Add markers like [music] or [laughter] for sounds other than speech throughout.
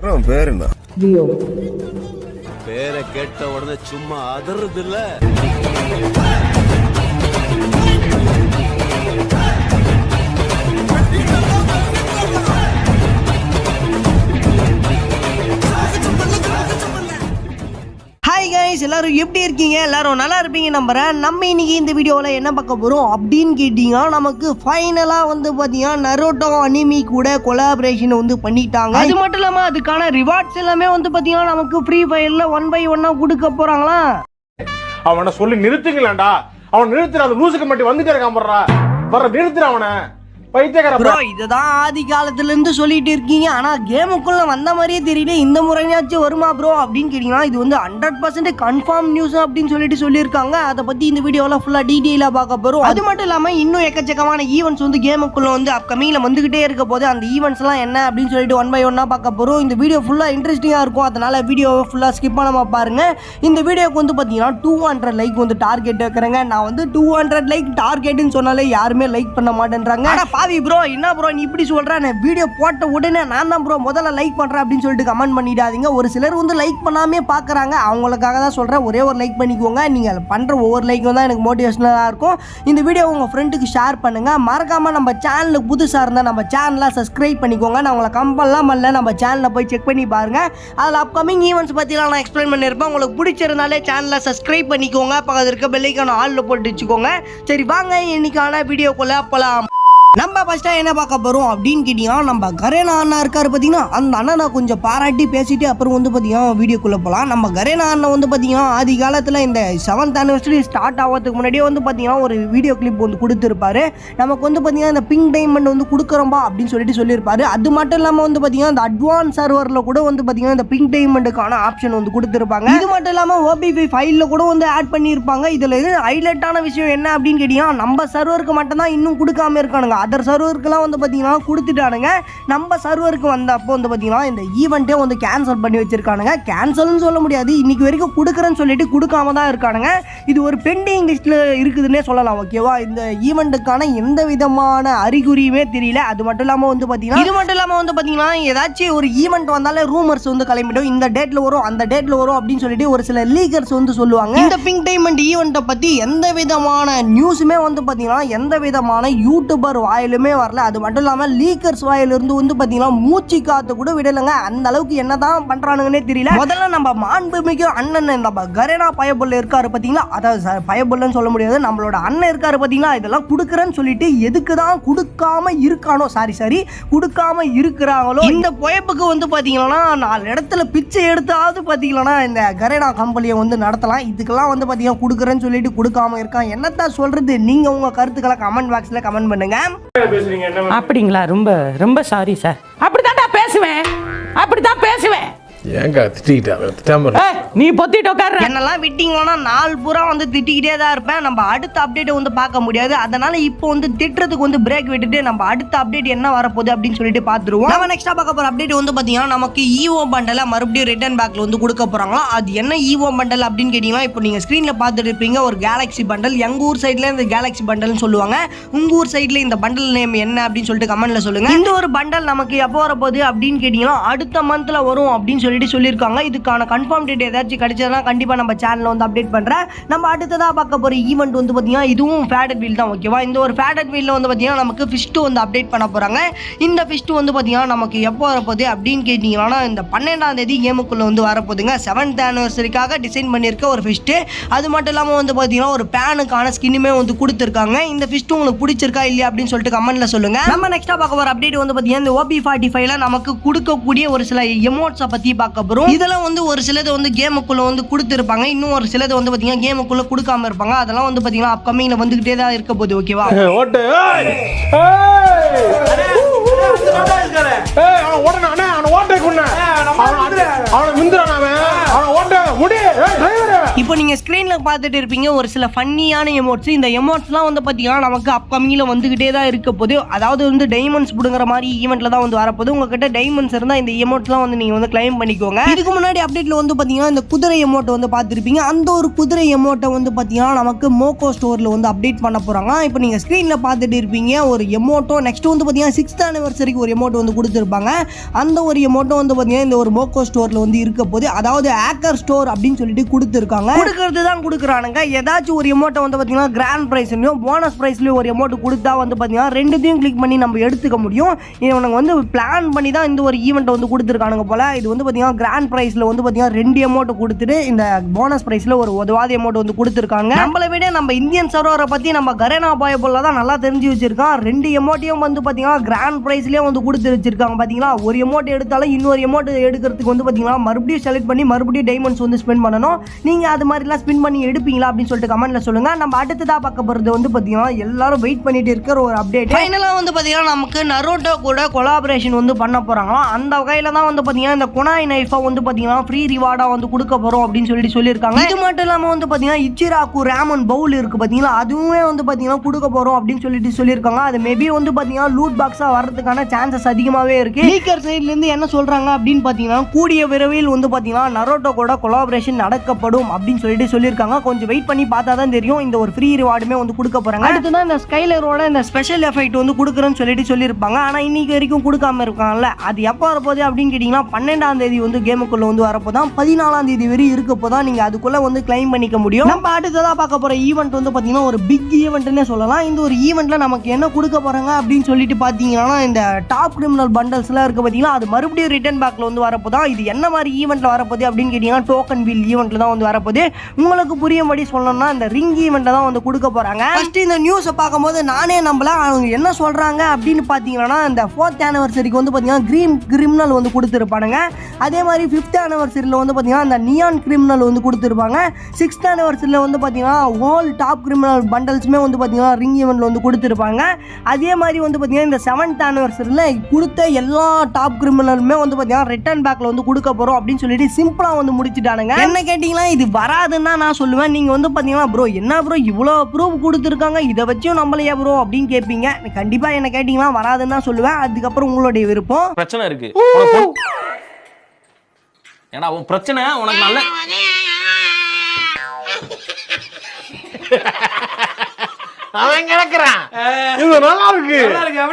பேர் என்ன? பேரை கேட்ட உடனே சும்மா அதறது இல்ல ஹாய் கைஸ் எல்லாரும் எப்படி இருக்கீங்க? எல்லாரும் நல்லா இருப்பீங்க நம்புறேன். நம்ம இன்னைக்கு இந்த வீடியோவில் என்ன பார்க்க போகிறோம் அப்படின்னு கேட்டிங்கன்னா நமக்கு ஃபைனலாக வந்து பார்த்தீங்கன்னா நரோட்டோ அனிமி கூட கொலாபரேஷன் வந்து பண்ணிட்டாங்க. அது மட்டும் இல்லாமல் அதுக்கான ரிவார்ட்ஸ் எல்லாமே வந்து பார்த்தீங்கன்னா நமக்கு ஃப்ரீ ஃபயரில் ஒன் பை ஒன்னாக கொடுக்க போகிறாங்களா அவனை சொல்லி நிறுத்துங்களேன்டா. அவன் நிறுத்துற அந்த லூசுக்கு மட்டும் வந்துட்டே இருக்கான் போடுறா. வர நிறுத்துற அவனை. பைத்தியக்கார ப்ரோ இதுதான் ஆதி காலத்துல இருந்து சொல்லிட்டு இருக்கீங்க. ஆனா கேமுக்குள்ள வந்த மாதிரியே தெரியல இந்த முறையாச்சும் வருமா ப்ரோ அப்படின்னு கேட்டீங்கன்னா இது வந்து ஹண்ட்ரட் பர்சன்ட் கன்ஃபார்ம் நியூஸ் அப்படின்னு சொல்லிட்டு சொல்லியிருக்காங்க. அதை பத்தி இந்த வீடியோல ஃபுல்லா டீட்டெயிலா பார்க்க போறோம். அது மட்டும் இல்லாம இன்னும் எக்கச்சக்கமான ஈவெண்ட்ஸ் வந்து கேமுக்குள்ள வந்து அப்கமிங்ல வந்துகிட்டே இருக்க போது அந்த ஈவெண்ட்ஸ் எல்லாம் என்ன அப்படின்னு சொல்லிட்டு ஒன் பை ஒன்னா பார்க்க போறோம். இந்த வீடியோ ஃபுல்லா இன்ட்ரெஸ்டிங்கா இருக்கும். அதனால வீடியோவை ஃபுல்லா ஸ்கிப் பண்ணாம பாருங்க. இந்த வீடியோக்கு வந்து பாத்தீங்கன்னா டூ ஹண்ட்ரட் லைக் வந்து டார்கெட் வைக்கிறேங்க. நான் வந்து டூ ஹண்ட்ரட் லைக் டார்கெட்னு சொன்னாலே யாருமே லைக் பண்ண மாட்டேன்றாங்க. பாவி ப்ரோ என்ன ப்ரோ நீ இப்படி சொல்கிறேன் நான் வீடியோ போட்ட உடனே நான் தான் ப்ரோ முதல்ல லைக் பண்ணுறேன் அப்படின்னு சொல்லிட்டு கமெண்ட் பண்ணிடாதீங்க. ஒரு சிலர் வந்து லைக் பண்ணாமே பார்க்குறாங்க. அவங்களுக்காக தான் சொல்கிறேன் ஒரே ஒரு லைக் பண்ணிக்கோங்க. நீங்கள் பண்ணுற ஒவ்வொரு லைக்கும் தான் எனக்கு மோட்டிவேஷனலாக இருக்கும். இந்த வீடியோ உங்கள் ஃப்ரெண்டுக்கு ஷேர் பண்ணுங்க. மறக்காமல் நம்ம சேனலுக்கு புதுசாக இருந்தால் நம்ம சேனலை சப்ஸ்கிரைப் பண்ணிக்கோங்க. நான் உங்களை கம்பல்லாம் பண்ணல நம்ம சேனலை போய் செக் பண்ணி பாருங்க. அதில் அப்கமிங் ஈவெண்ட்ஸ் பற்றிலாம் நான் எக்ஸ்பிளைன் பண்ணியிருப்பேன் உங்களுக்கு பிடிச்சிருந்தாலே சேனலை சப்ஸ்கிரைப் பண்ணிக்கோங்க. பக்கத்தில் இருக்க பெல்லைக்கான ஆளில் போட்டு வச்சுக்கோங்க. சரி வாங்க. இன்னைக்கான வீடியோக்குள்ளே போகலாம் நம்ம ஃபஸ்ட்டாக என்ன பார்க்க போகிறோம் அப்படின்னு கேட்டிங்கன்னா நம்ம கரேனா அண்ணா இருக்காரு பார்த்தீங்கன்னா அந்த அண்ணனை கொஞ்சம் பாராட்டி பேசிட்டு அப்புறம் வந்து பார்த்தீங்கன்னா வீடியோக்குள்ளே போகலாம் நம்ம கரேனா அண்ணன் வந்து பார்த்தீங்கன்னா ஆதி காலத்தில் இந்த செவன்த் ஆனிவர்சரி ஸ்டார்ட் ஆகிறதுக்கு முன்னாடியே வந்து பார்த்தீங்கன்னா ஒரு வீடியோ கிளிப் வந்து கொடுத்துருப்பாரு. நமக்கு வந்து பார்த்தீங்கன்னா இந்த பிங்க் டைமண்ட் வந்து கொடுக்குறோம்பா அப்படின்னு சொல்லிட்டு சொல்லியிருப்பாரு. அது மட்டும் இல்லாமல் வந்து பார்த்தீங்கன்னா இந்த அட்வான்ஸ் சர்வரில் கூட வந்து பார்த்தீங்கன்னா இந்த பிங்க் டைமண்டுக்கான ஆப்ஷன் வந்து கொடுத்துருப்பாங்க. இது மட்டும் இல்லாமல் ஓபிபி ஃபைலில் கூட வந்து ஆட் பண்ணியிருப்பாங்க. இதில் இது ஹைலைட்டான விஷயம் என்ன அப்படின்னு கேட்டிங்கன்னா நம்ம சர்வருக்கு மட்டும் தான் இன்னும் கொடுக்காம இருக்கானுங்க. அதர் சர்வருக்குலாம் வந்து பார்த்தீங்கன்னா கொடுத்துட்டானுங்க. நம்ம சர்வருக்கு வந்தப்போ வந்து பார்த்தீங்கன்னா இந்த ஈவெண்ட்டே வந்து கேன்சல் பண்ணி வச்சிருக்கானுங்க. கேன்சல்னு சொல்ல முடியாது. இன்னைக்கு வரைக்கும் கொடுக்குறேன்னு சொல்லிட்டு கொடுக்காம தான் இருக்கானுங்க. இது ஒரு பெண்டிங் லிஸ்ட்டில் இருக்குதுன்னே சொல்லலாம் ஓகேவா இந்த ஈவெண்ட்டுக்கான எந்த விதமான அறிகுறியுமே தெரியல. அது மட்டும் இல்லாமல் வந்து பார்த்தீங்கன்னா இது மட்டும் இல்லாமல் வந்து பார்த்தீங்கன்னா ஏதாச்சும் ஒரு ஈவெண்ட் வந்தாலே ரூமர்ஸ் வந்து கிளம்பிடும். இந்த டேட்டில் வரும் அந்த டேட்டில் வரும் அப்படின்னு சொல்லிட்டு ஒரு சில லீகர்ஸ் வந்து சொல்லுவாங்க. இந்த பிங்க் டைமண்ட் ஈவெண்ட்டை பற்றி எந்த விதமான நியூஸுமே வந்து பார்த்தீங்கன்னா எந்த விதமான யூடியூபர் வாயிலுமே வரல. அது மட்டும் இல்லாமல் லீக்கர்ஸ் வாயிலிருந்து வந்து பார்த்தீங்கன்னா மூச்சு காத்து கூட விடலைங்க. அந்த அளவுக்கு என்ன தான் பண்ணுறானுங்கன்னே தெரியல. முதல்ல நம்ம மாண்புமிகு அண்ணன் நம்ம கரேனா பயபுல்ல இருக்காரு பார்த்தீங்களா அதாவது பயபுல்லன்னு சொல்ல முடியாது. நம்மளோட அண்ணன் இருக்காரு பார்த்தீங்களா இதெல்லாம் கொடுக்குறேன்னு சொல்லிட்டு எதுக்கு தான் கொடுக்காம இருக்கானோ சாரி சாரி கொடுக்காம இருக்கிறாங்களோ இந்த பொயப்புக்கு வந்து பார்த்தீங்கன்னா நாலு இடத்துல பிச்சை எடுத்தாவது பார்த்தீங்கன்னா இந்த கரேனா கம்பெனியை வந்து நடத்தலாம். இதுக்கெல்லாம் வந்து பார்த்தீங்கன்னா கொடுக்குறேன்னு சொல்லிட்டு கொடுக்காம இருக்கான். என்னத்தான் சொல்கிறது நீங்கள் உங்கள் கருத்துக்களை கமெண்ட் பாக்ஸில் கமெண்ட் பண்ணுங்கள் அப்படிங்களா? ரொம்ப ரொம்ப சாரி சார் அப்படித்தான்டா பேசுவேன். அப்படித்தான் பேசுவேன். ஏங்க திட்டிக்கிட்டா? திட்டாம நீ பொத்திட்டு உட்கார என்னெல்லாம் விட்டீங்கன்னா நாள் பூரா வந்து திட்டிக்கிட்டே தான் இருப்பேன். நம்ம அடுத்த அப்டேட்டை வந்து பார்க்க முடியாது. அதனால இப்போ வந்து திட்டுறதுக்கு வந்து பிரேக் விட்டுட்டு நம்ம அடுத்த அப்டேட் என்ன வரப்போகுது அப்படின்னு சொல்லிட்டு பார்த்துருவோம். நம்ம நெக்ஸ்டா பார்க்க போற அப்டேட் வந்து பார்த்தீங்கன்னா நமக்கு ஈவோ பண்டல மறுபடியும் ரிட்டர்ன் பேக்ல வந்து கொடுக்க போறாங்களா? அது என்ன ஈவோ பண்டல் அப்படின்னு கேட்டீங்கன்னா இப்போ நீங்க ஸ்கிரீன்ல பார்த்துட்டு இருப்பீங்க ஒரு கேலக்ஸி பண்டல் எங்க ஊர் சைட்ல இந்த கேலக்ஸி பண்டல்னு சொல்லுவாங்க. உங்க ஊர் சைட்ல இந்த பண்டல் நேம் என்ன அப்படின்னு சொல்லிட்டு கமெண்ட்ல சொல்லுங்க. இந்த ஒரு பண்டல் நமக்கு எப்போ வரப்போகுது அப்படின்னு கேட்டீங்கன்னா அடுத்த மந்த்ல வரும் அப்படின்னு சொல்லிட்டு சொல்லியிருக்காங்க. இதுக்கான கன்ஃபார்ம் டேட் ஏதாச்சும் கிடைச்சதுனா கண்டிப்பாக நம்ம சேனலில் வந்து அப்டேட் பண்ணுறேன் நம்ம அடுத்ததாக பார்க்க போகிற ஈவெண்ட் வந்து பார்த்திங்கன்னா இதுவும் ஃபேடட் வீல் தான் ஓகேவா இந்த ஒரு ஃபேடட் வீலில் வந்து பார்த்தீங்கன்னா நமக்கு ஃபிஸ்ட்டு வந்து அப்டேட் பண்ண போகிறாங்க இந்த ஃபிஸ்ட்டு வந்து பார்த்தீங்கன்னா நமக்கு எப்போ வரப்போகுது அப்படின்னு கேட்டிங்கன்னா இந்த பன்னெண்டாம் தேதி கேமுக்குள்ளே வந்து வரப்போகுதுங்க. செவன்த் ஆனிவர்சரிக்காக டிசைன் பண்ணியிருக்க ஒரு ஃபிஸ்ட்டு அது மட்டும் இல்லாமல் வந்து பார்த்தீங்கன்னா ஒரு பேனுக்கான ஸ்கின்னுமே வந்து கொடுத்துருக்காங்க. இந்த ஃபிஸ்ட்டு உங்களுக்கு பிடிச்சிருக்கா இல்லையா அப்படின்னு சொல்லிட்டு கமெண்ட்டில் சொல்லுங்க. நம்ம நெக்ஸ்ட்டாக பார்க்க போகிற அப்டேட் வந்து பார்த்தீங்கன்னா இந்த ஓபி ஃபார்ட்டி ஃபைவ்ல நமக்கு கொடுக்கக்கூடிய ஒரு சில எமோட்ஸை பற்றி பார்க்க போகிறோம் இதெல்லாம் வந்து ஒரு சிலது வந்து கேம் கேமுக்குள்ள வந்து கொடுத்துருப்பாங்க இன்னும் ஒரு சிலது வந்து பார்த்தீங்கன்னா கேமுக்குள்ள கொடுக்காம இருப்பாங்க அதெல்லாம் வந்து பார்த்தீங்கன்னா அப்கமிங்கில் வந்துகிட்டே தான் இருக்க போகுது ஓகேவா ஓட்டு! ஏய், அவன் அண்ணே, அவனை இப்போ நீங்க ஸ்க்ரீன்ல பார்த்துட்டு இருப்பீங்க ஒரு சில ஃபன்னியான எமோட்ஸ் இந்த எமோட்ஸ்லாம் வந்து பாத்தீங்கன்னா நமக்கு அப்கமிங்ல வந்துகிட்டே தான் இருக்க போது அதாவது வந்து டைமண்ட்ஸ் புடுங்குற மாதிரி ஈவெண்ட்ல தான் வந்து வரப்போது உங்ககிட்ட டைமண்ட்ஸ் இருந்தா இந்த எமோட்ஸ்லாம் வந்து நீங்க வந்து கிளைம் பண்ணிக்கோங்க. இதுக்கு முன்னாடி அப்டேட்ல வந்து பாத்தீங்கன்னா இந்த குதிரை எமோட்டை வந்து பார்த்துருப்பீங்க. அந்த ஒரு குதிரை எமோட்டை வந்து பாத்தீங்கன்னா நமக்கு மோகோ ஸ்டோர்ல வந்து அப்டேட் பண்ண போறாங்க. இப்போ நீங்க ஸ்க்ரீன்ல பார்த்துட்டு இருப்பீங்க ஒரு எமோட்டோ நெக்ஸ்ட் வந்து பாத்தீங்கன்னா சிக்ஸ்த் ஆனிவர்சரிக்கு ஒரு எமோட் வந்து கொடுத்துருப்பாங்க. அந்த ஒரு எமோட்டோ வந்து பாத்தீங்கன்னா இந்த ஒரு மோகோ ஸ்டோர்ல வந்து இருக்க போது அதாவது ஹேக்கர் ஸ்டோர் அப்படின்னு சொல்லிட்டு கொடுத்துருக்காங்க. கொடுக்கறது தான் கொடுக்குறானுங்க. ஏதாச்சும் ஒரு எமோட்டை வந்து பார்த்தீங்கன்னா கிராண்ட் ப்ரைஸ்லையும் போனஸ் ப்ரைஸ்லையும் ஒரு எமோட் கொடுத்தா வந்து பார்த்தீங்கன்னா ரெண்டுத்தையும் கிளிக் பண்ணி நம்ம எடுத்துக்க முடியும். இவனுங்க வந்து பிளான் பண்ணி தான் இந்த ஒரு ஈவெண்ட்டை வந்து கொடுத்துருக்கானுங்க போல. இது வந்து பார்த்தீங்கன்னா கிராண்ட் ப்ரைஸில் வந்து பார்த்தீங்கன்னா ரெண்டு எமௌண்ட் கொடுத்துட்டு இந்த போனஸ் ப்ரைஸில் ஒரு உதவாத எமௌண்ட் வந்து கொடுத்துருக்காங்க. நம்மளை விட நம்ம இந்தியன் சர்வரை பற்றி நம்ம கரேனா பாய போல தான் நல்லா தெரிஞ்சு வச்சிருக்கோம் ரெண்டு எமௌண்ட்டையும் வந்து பார்த்தீங்கன்னா கிராண்ட் ப்ரைஸ்லேயே வந்து கொடுத்து வச்சிருக்காங்க பார்த்தீங்கன்னா ஒரு எமௌண்ட் எடுத்தாலும் இன்னொரு எமௌண்ட் எடுக்கிறதுக்கு வந்து பார்த்தீங்கன்னா மறுபடியும் செலக்ட் பண்ணி மறுபடியும் டைமண்ட்ஸ் வந்து ஸ்பெண்ட் பண்ணணும். நீங்க அது மாதிரிலாம் ஸ்பெண்ட் பண்ணி எடுப்பீங்களா அப்படின்னு சொல்லிட்டு கமெண்ட்ல சொல்லுங்க. நம்ம அடுத்ததா பார்க்க போறது வந்து பாத்தீங்கன்னா எல்லாரும் வெயிட் பண்ணிட்டு இருக்கிற ஒரு அப்டேட் ஃபைனலா வந்து பாத்தீங்கன்னா நமக்கு நரோட்டோ கூட கொலாபரேஷன் வந்து பண்ண போறாங்களாம். அந்த வகையில தான் வந்து பாத்தீங்கன்னா இந்த குனாய் நைஃபை வந்து பாத்தீங்கன்னா ஃப்ரீ ரிவார்டா வந்து கொடுக்க போறோம் அப்படின்னு சொல்லிட்டு சொல்லியிருக்காங்க. இது மட்டும் இல்லாம வந்து பாத்தீங்கன்னா இச்சிராக்கு ரேமன் பவுல் இருக்கு பாத்தீங்களா? அதுவுமே வந்து பாத்தீங்கன்னா கொடுக்க போறோம் அப்படின்னு சொல்லிட்டு சொல்லியிருக்காங்க. அது மேபி வந்து பாத்தீங்கன்னா லூட் பாக்ஸா வர்றதுக்கான சான்சஸ் அதிகமாவே இருக்கு. லீக்கர் சைட்ல இருந்து என்ன சொல்றாங்க அப்படின்னு பாத்தீங்கன்னா கூடிய விரைவில் வந்து பாத்தீங்கன்னா நரோட்டோ கூட கொலாபரேஷன் நடக்கப்படும் அப்படின்னு சொல்லிட்டு சொல்லியிருக்காங்க. கொஞ்சம் வெயிட் பண்ணி பார்த்தா தான் தெரியும். இந்த ஒரு ஃப்ரீ ரிவார்டுமே வந்து கொடுக்க போறாங்க. அடுத்ததான் இந்த ஸ்கைலரோட இந்த ஸ்பெஷல் எஃபெக்ட் வந்து கொடுக்குறேன்னு சொல்லிட்டு சொல்லியிருப்பாங்க. ஆனா இன்னைக்கு வரைக்கும் கொடுக்காம இருக்காங்கல்ல. அது எப்போ வரப்போகுது அப்படின்னு கேட்டிங்கன்னா பன்னெண்டாம் தேதி வந்து கேமுக்குள்ள வந்து வரப்போதான். பதினாலாம் தேதி வரை இருக்கப்போ தான் நீங்க அதுக்குள்ள வந்து கிளைம் பண்ணிக்க முடியும். நம்ம அடுத்ததா பார்க்க போற ஈவெண்ட் வந்து பாத்தீங்கன்னா ஒரு பிக் ஈவெண்ட்னே சொல்லலாம். இந்த ஒரு ஈவெண்ட்ல நமக்கு என்ன கொடுக்க போறாங்க அப்படின்னு சொல்லிட்டு பாத்தீங்கன்னா இந்த டாப் கிரிமினல் பண்டல்ஸ்லாம் இருக்கு பாத்தீங்கன்னா அது மறுபடியும் ரிட்டர்ன் பேக்ல வந்து வரப்போதான். இது என்ன மாதிரி ஈவெண்ட்ல வரப்போகுது அப்படின்னு கேட்டிங்கன்னா டோக்கன் பில் ஈவெண்ட்டில் தான் வந்து வரப்போகுது. உங்களுக்கு புரியும்படி சொல்லணும்னா இந்த ரிங் ஈவெண்ட்டை தான் வந்து கொடுக்க போகிறாங்க ஃபஸ்ட்டு இந்த நியூஸை பார்க்கும்போது நானே நம்பல. அவங்க என்ன சொல்கிறாங்க அப்படின்னு பார்த்தீங்கன்னா இந்த ஃபோர்த் ஆனிவர்சரிக்கு வந்து பார்த்தீங்கன்னா க்ரீம் கிரிமினல் வந்து கொடுத்துருப்பானுங்க. அதே மாதிரி ஃபிஃப்த் ஆனிவர்சரியில் வந்து பார்த்தீங்கன்னா இந்த நியான் கிரிமினல் வந்து கொடுத்துருப்பாங்க. சிக்ஸ்த் ஆனிவர்சரியில் வந்து பார்த்தீங்கன்னா ஹோல் டாப் கிரிமினல் பண்டல்ஸுமே வந்து பார்த்தீங்கன்னா ரிங் ஈவெண்ட்டில் வந்து கொடுத்துருப்பாங்க. அதே மாதிரி வந்து பார்த்தீங்கன்னா இந்த செவன்த் ஆனிவர்சரியில் கொடுத்த எல்லா டாப் கிரிமினலுமே வந்து பார்த்தீங்கன்னா ரிட்டர்ன் பேக்கில் வந்து கொடுக்க போகிறோம் அப்படின்னு சொல்லிட்டு சிம்பிளாக வந்து முடிச்சிட்டானுங்க. என்ன கேட்டிங்கன்னா இது வராதுன்னு தான் நான் சொல்லுவேன். நீங்கள் வந்து பார்த்தீங்கன்னா ப்ரோ என்ன ப்ரோ இவ்வளோ ப்ரூஃப் கொடுத்துருக்காங்க? இதை வச்சும் நம்மளையா ப்ரோ அப்படின்னு கேட்பீங்க. கண்டிப்பாக என்ன கேட்டிங்கன்னா வராதுன்னு தான் சொல்லுவேன். அதுக்கப்புறம் உங்களுடைய விருப்பம். பிரச்சனை இருக்கு. ஏன்னா உன் பிரச்சனை உனக்கு நல்ல [laughs] [laughs] அவன் கிடக்குறான். இது நல்லா இருக்கு.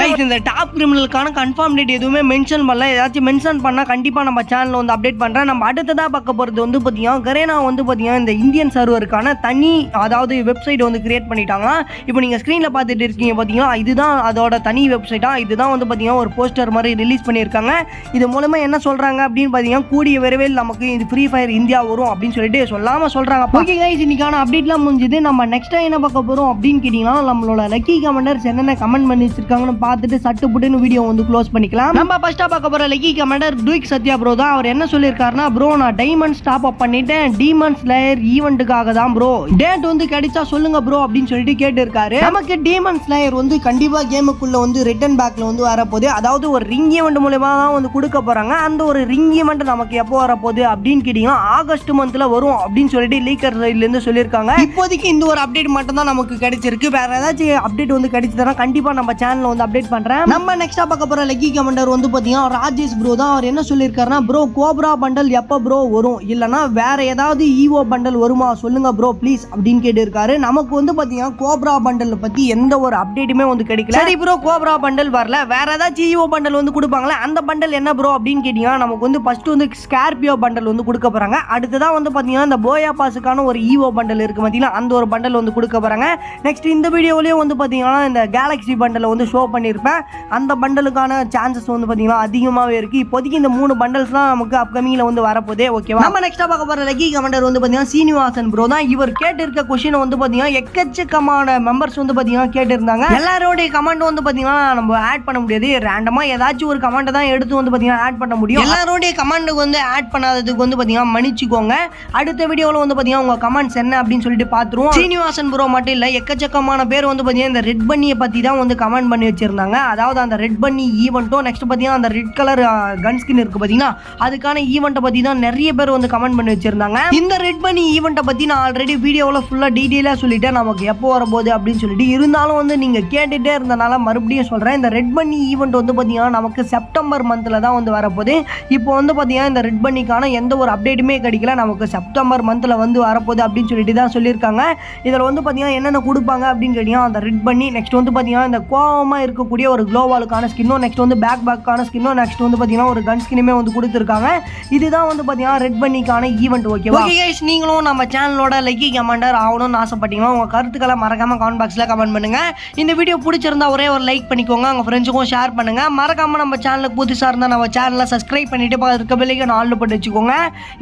Guys, இந்த டாப் கிரிமினலுக்கான கன்ஃபார்ம் டேட் எதுவுமே மென்ஷன் பண்ணல. ஏதாச்சும் மென்ஷன் பண்ணால் கண்டிப்பாக நம்ம சேனலில் வந்து அப்டேட் பண்ணுறேன் நம்ம அடுத்ததாக பார்க்க போகிறது வந்து பார்த்தீங்கன்னா கரேனா வந்து பார்த்தீங்கன்னா இந்த இந்தியன் சர்வருக்கான தனி அதாவது வெப்சைட் வந்து கிரியேட் பண்ணிட்டாங்களா? இப்போ நீங்கள் ஸ்க்ரீனில் பார்த்துட்டு இருக்கீங்க பார்த்தீங்கன்னா இதுதான் அதோட தனி வெப்சைட்டாக இதுதான் வந்து பார்த்தீங்கன்னா ஒரு போஸ்டர் மாதிரி ரிலீஸ் பண்ணியிருக்காங்க. இது மூலமாக என்ன சொல்கிறாங்க அப்படின்னு பார்த்தீங்கன்னா கூடிய விரைவில் நமக்கு இது ஃப்ரீ ஃபயர் இந்தியா வரும் அப்படின்னு சொல்லிட்டு சொல்லாமல் சொல்கிறாங்க ஓகே கைஸ் இன்னைக்கான அப்டேட்லாம் முடிஞ்சது. நம்ம நெக்ஸ்ட்டாக என்ன பார்க்க போகிறோம் அப்படின்னு பண்ணிக்கலாம். நம்மளோட லக்கி கமெண்டர்ஸ் என்னென்ன கமெண்ட் பண்ணி வச்சிருக்காங்கன்னு பார்த்துட்டு சட்டு புட்டுன்னு வீடியோ வந்து க்ளோஸ் பண்ணிக்கலாம். நம்ம ஃபர்ஸ்ட்டாக பார்க்க போகிற lucky commenter duke Sathya bro தான். அவர் என்ன சொல்லியிருக்காருன்னா ப்ரோ நான் டைமண்ட் ஸ்டாப் அப் பண்ணிட்டேன். டீமன்ஸ் லேயர் ஈவெண்ட்டுக்காக தான் ப்ரோ டேட் வந்து கிடைச்சா சொல்லுங்க ப்ரோ அப்படின்னு சொல்லிட்டு கேட்டிருக்காரு. நமக்கு டீமன்ஸ் லேயர் வந்து கண்டிப்பாக கேமுக்குள்ள வந்து ரிட்டர்ன் பேக்ல வந்து வரப்போகுது. அதாவது ஒரு ரிங் ஈவெண்ட் மூலயமா தான் வந்து கொடுக்க போறாங்க. அந்த ஒரு ரிங் ஈவெண்ட் நமக்கு எப்போ வரப்போகுது அப்படின்னு கேட்டிங்கன்னா ஆகஸ்ட் மந்த்ல வரும் அப்படின்னு சொல்லிட்டு லீக்கர் சைட்லேருந்து சொல்லியிருக்காங்க. இப்போதைக்கு இந்த ஒரு அப்டேட் மட்டும் தான் நமக்கு கிடைச்சிருக்கு. வேற ஏதாச்சும் அப்டேட் வந்து கிடைச்சதுன்னா கண்டிப்பா நம்ம சேனல்ல வந்து அப்டேட் பண்றேன். நம்ம நெக்ஸ்டா பார்க்க போற லக்கி கமெண்டர் வந்து பாத்தீங்கன்னா ராஜேஷ் ப்ரோ தான். அவர் என்ன சொல்லியிருக்காருன்னா ப்ரோ கோப்ரா பண்டல் எப்போ ப்ரோ வரும்? இல்லைன்னா வேற ஏதாவது ஈவோ பண்டல் வருமா? சொல்லுங்க ப்ரோ ப்ளீஸ் அப்படின்னு கேட்டிருக்காரு. நமக்கு வந்து பாத்தீங்கன்னா கோப்ரா பண்டல் பத்தி எந்த ஒரு அப்டேட்டுமே வந்து கிடைக்கல. சரி ப்ரோ கோப்ரா பண்டல் வரல. வேற ஏதாச்சும் ஈவோ பண்டல் வந்து கொடுப்பாங்களா? அந்த பண்டல் என்ன ப்ரோ அப்படின்னு கேட்டீங்கன்னா நமக்கு வந்து ஃபர்ஸ்ட் வந்து ஸ்கார்பியோ பண்டல் வந்து கொடுக்க போறாங்க. அடுத்ததான் வந்து பாத்தீங்கன்னா இந்த போயா பாஸுக்கான ஒரு ஈவோ பண்டல் இருக்கு பாத்தீங்கன்னா அந்த ஒரு பண்டல் வந்து கொடுக்க போறாங்க. நெக்ஸ்ட் இந்த வீடியோலயும் வந்து பார்த்தீங்கன்னா இந்த கேலக்ஸி பண்டலை வந்து ஷோ பண்ணியிருப்பேன் அந்த பண்டலுக்கான சான்சஸ் வந்து பார்த்தீங்கன்னா அதிகமாகவே இருக்குது இப்போதைக்கு இந்த மூணு பண்டல்ஸ்லாம் நமக்கு அப்கமிங்கில் வந்து வரப்போதே ஓகேவா நம்ம நெக்ஸ்ட்டாக பார்க்க போகிற லக்கி கமெண்டர் வந்து பார்த்தீங்கன்னா சீனிவாசன் ப்ரோ தான். இவர் கேட்டிருக்க கொஷின் வந்து பார்த்தீங்கன்னா எக்கச்சக்கமான மெம்பர்ஸ் வந்து பார்த்தீங்கன்னா கேட்டிருந்தாங்க. எல்லாரோடைய கமெண்ட் வந்து பார்த்தீங்கன்னா நம்ம ஆட் பண்ண முடியாது. ரேண்டமாக ஏதாச்சும் ஒரு கமெண்ட்டை தான் எடுத்து வந்து பார்த்தீங்கன்னா ஆட் பண்ண முடியும். எல்லாரோடைய கமெண்ட்டுக்கு வந்து ஆட் பண்ணாததுக்கு வந்து பார்த்தீங்கன்னா மன்னிச்சுக்கோங்க. அடுத்த வீடியோவில் வந்து பார்த்தீங்கன்னா உங்கள் கமெண்ட்ஸ் என்ன அப்படின்னு சொல்லிட்டு பார்த்துருவோம் சீனிவாசன் ப்ரோ மட்டும் இல்லை எக்கச்சக்கமான அதிகமான பேர் வந்து பார்த்தீங்கன்னா இந்த ரெட் பண்ணியை பற்றி தான் வந்து கமெண்ட் பண்ணி வச்சுருந்தாங்க. அதாவது அந்த ரெட் பண்ணி ஈவெண்ட்டும் நெக்ஸ்ட் பார்த்தீங்கன்னா அந்த ரெட் கலர் கன் ஸ்கின் இருக்குது பார்த்தீங்கன்னா அதுக்கான ஈவெண்ட்டை பற்றி தான் நிறைய பேர் வந்து கமெண்ட் பண்ணி வச்சுருந்தாங்க. இந்த ரெட் பண்ணி ஈவெண்ட்டை பற்றி நான் ஆல்ரெடி வீடியோவில் ஃபுல்லாக டீட்டெயிலாக சொல்லிட்டேன். நமக்கு எப்போ வரப்போகுது அப்படின்னு சொல்லிட்டு இருந்தாலும் வந்து நீங்கள் கேட்டுகிட்டே இருந்தனால மறுபடியும் சொல்கிறேன் இந்த ரெட் பண்ணி ஈவெண்ட் வந்து பார்த்தீங்கன்னா நமக்கு செப்டம்பர் மந்தில் தான் வந்து வரப்போகுது. இப்போ வந்து பார்த்தீங்கன்னா இந்த ரெட் பண்ணிக்கான எந்த ஒரு அப்டேட்டுமே கிடைக்கல. நமக்கு செப்டம்பர் மந்தில் வந்து வரப்போகுது அப்படின்னு சொல்லிட்டு தான் சொல்லியிருக்காங்க. இதில் வந்து பார்த்தீங்கன்னா என்னென்ன கொடுப்பாங்க அப்படின்னு கேட்டிங்கன்னா அந்த ரெட் பண்ணி நெக்ஸ்ட் வந்து பார்த்தீங்கன்னா இந்த கோவமாக இருக்கக்கூடிய ஒரு க்ளோவாலுக்கான ஸ்கின்னும் நெக்ஸ்ட் வந்து பேக் பேக்கான ஸ்கின்னும் நெக்ஸ்ட் வந்து பார்த்தீங்கன்னா ஒரு கன் ஸ்கின்னுமே வந்து கொடுத்துருக்காங்க. இதுதான் வந்து பார்த்தீங்கன்னா ரெட் பண்ணிக்கான ஈவெண்ட் ஓகே ஓகே கைஸ் நீங்களும் நம்ம சேனலோட லக்கி கமெண்டர் ஆகணும்னு ஆசைப்பட்டீங்கன்னா உங்கள் கருத்துக்களை மறக்காமல் கமெண்ட் பாக்ஸில் கமெண்ட் பண்ணுங்க. இந்த வீடியோ பிடிச்சிருந்தா ஒரே ஒரு லைக் பண்ணிக்கோங்க. உங்கள் ஃப்ரெண்ட்ஸுக்கும் ஷேர் பண்ணுங்கள் மறக்காமல் நம்ம சேனலுக்கு புதுசாக இருந்தால் நம்ம சேனலை சப்ஸ்கிரைப் பண்ணிட்டு இருக்க இருக்க நான் ஆல் போட்டு வச்சுக்கோங்க.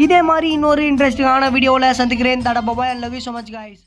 இதே மாதிரி இன்னொரு இன்ட்ரெஸ்டிங்கான வீடியோவில் சந்திக்கிறேன். தட bye love you so much guys.